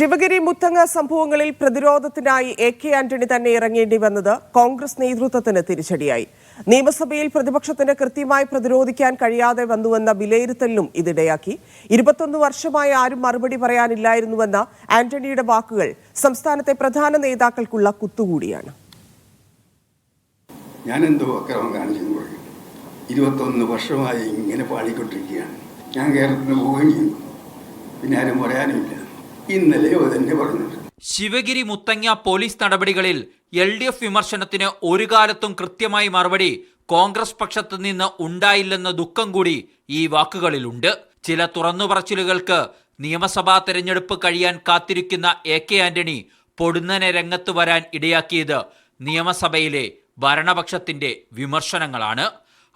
ശിവഗിരി മുത്തങ്ങ സംഭവങ്ങളിൽ പ്രതിരോധത്തിനായി A K Antony തന്നെ ഇറങ്ങേണ്ടി വന്നത് കോൺഗ്രസ് നേതൃത്വത്തിന് തിരിച്ചടിയായി. നിയമസഭയിൽ പ്രതിപക്ഷത്തിന് കൃത്യമായി പ്രതിരോധിക്കാൻ കഴിയാതെ വന്നുവെന്ന വിലയിരുത്തലിനും ഇതിടയാക്കി. ഇരുപത്തൊന്ന് വർഷമായി ആരും മറുപടി പറയാനില്ലായിരുന്നുവെന്ന ആന്റണിയുടെ വാക്കുകൾ സംസ്ഥാനത്തെ പ്രധാന നേതാക്കൾക്കുള്ള കുത്തുകൂടിയാണ്. ഞാനെന്തോ അക്രമം കാണിച്ചെന്ന് പറയും ഇരുപത്തൊന്ന് വർഷമായി ഇങ്ങനെ പാടിക്കൊണ്ടിരിക്കുകയാണ് ഞാൻ കേരളത്തിന് പോവുകയും പിന്നെ ആരും പറയാനുമില്ല. ഇന്നലെ തന്നെ പറഞ്ഞിട്ടുണ്ട്. ശിവഗിരി മുത്തങ്ങ പോലീസ് നടപടികളിൽ എൽ ഡി എഫ് വിമർശനത്തിന് ഒരു കാലത്തും കൃത്യമായി മറുപടി കോൺഗ്രസ് പക്ഷത്തു നിന്ന് ഉണ്ടായില്ലെന്ന ദുഃഖം കൂടി ഈ വാക്കുകളിലുണ്ട്. ചില തുറന്നുപറച്ചിലുകൾക്ക് നിയമസഭാ തെരഞ്ഞെടുപ്പ് കഴിയാൻ കാത്തിരിക്കുന്ന എ കെ ആന്റണി പൊടുന്നനെ രംഗത്ത് വരാൻ ഇടയാക്കിയത് നിയമസഭയിലെ ഭരണപക്ഷത്തിന്റെ വിമർശനങ്ങളാണ്.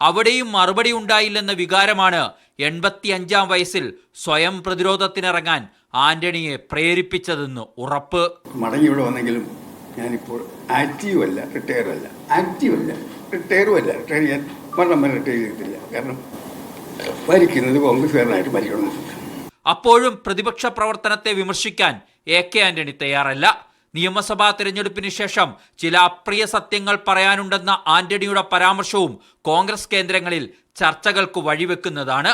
അവിടെയും മറുപടി ഉണ്ടായില്ലെന്ന വികാരമാണ് എൺപത്തിയഞ്ചാം വയസ്സിൽ സ്വയം പ്രതിരോധത്തിനിറങ്ങാൻ ആന്റണിയെ പ്രേരിപ്പിച്ചതെന്ന് ഉറപ്പ്. മടങ്ങി ഇവിടെ വന്നെങ്കിലും ഞാനിപ്പോൾ ആക്റ്റീവ് അല്ല റിട്ടയർ അല്ല ആക്റ്റീവ് അല്ല റിട്ടയറും അല്ല റിട്ടയർ ചെയ്യാൻ മരണം വരെ റിട്ടയർ ചെയ്തിട്ടില്ല. കാരണം ഭരിക്കുന്നത് കോൺഗ്രസ്സുകാരനായിട്ട് ഭരിക്കണമെന്നില്ല അപ്പോഴും പ്രതിപക്ഷ പ്രവർത്തനത്തെ വിമർശിക്കാൻ എ കെ ആന്റണി തയ്യാറല്ല. നിയമസഭാ തെരഞ്ഞെടുപ്പിന് ശേഷം ചില അപ്രിയ സത്യങ്ങൾ പറയാനുണ്ടെന്ന ആന്റണിയുടെ പരാമർശവും കോൺഗ്രസ് കേന്ദ്രങ്ങളിൽ ചർച്ചകൾക്ക് വഴിവെക്കുന്നതാണ്.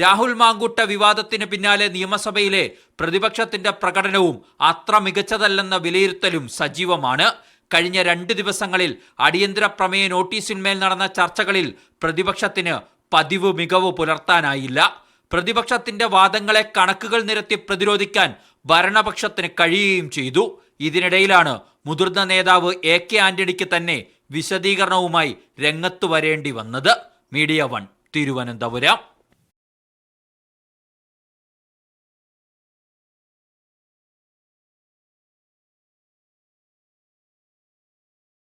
രാഹുൽ മാങ്കൂട്ട വിവാദത്തിന് പിന്നാലെ നിയമസഭയിലെ പ്രതിപക്ഷത്തിന്റെ പ്രകടനവും അത്ര മികച്ചതല്ലെന്ന വിലയിരുത്തലും സജീവമാണ്. കഴിഞ്ഞ രണ്ട് ദിവസങ്ങളിൽ അടിയന്തര പ്രമേയ നോട്ടീസിന്മേൽ നടന്ന ചർച്ചകളിൽ പ്രതിപക്ഷത്തിന് പതിവ് മികവ് പുലർത്താനായില്ല. പ്രതിപക്ഷത്തിന്റെ വാദങ്ങളെ കണക്കുകൾ നിരത്തി പ്രതിരോധിക്കാൻ ഭരണപക്ഷത്തിന് കഴിയുകയും ചെയ്തു. ഇതിനിടയിലാണ് മുതിർന്ന നേതാവ് എ കെ ആന്റണിക്ക് തന്നെ വിശദീകരണവുമായി രംഗത്തു വരേണ്ടി വന്നത്. Media one Thiruvananthapuram.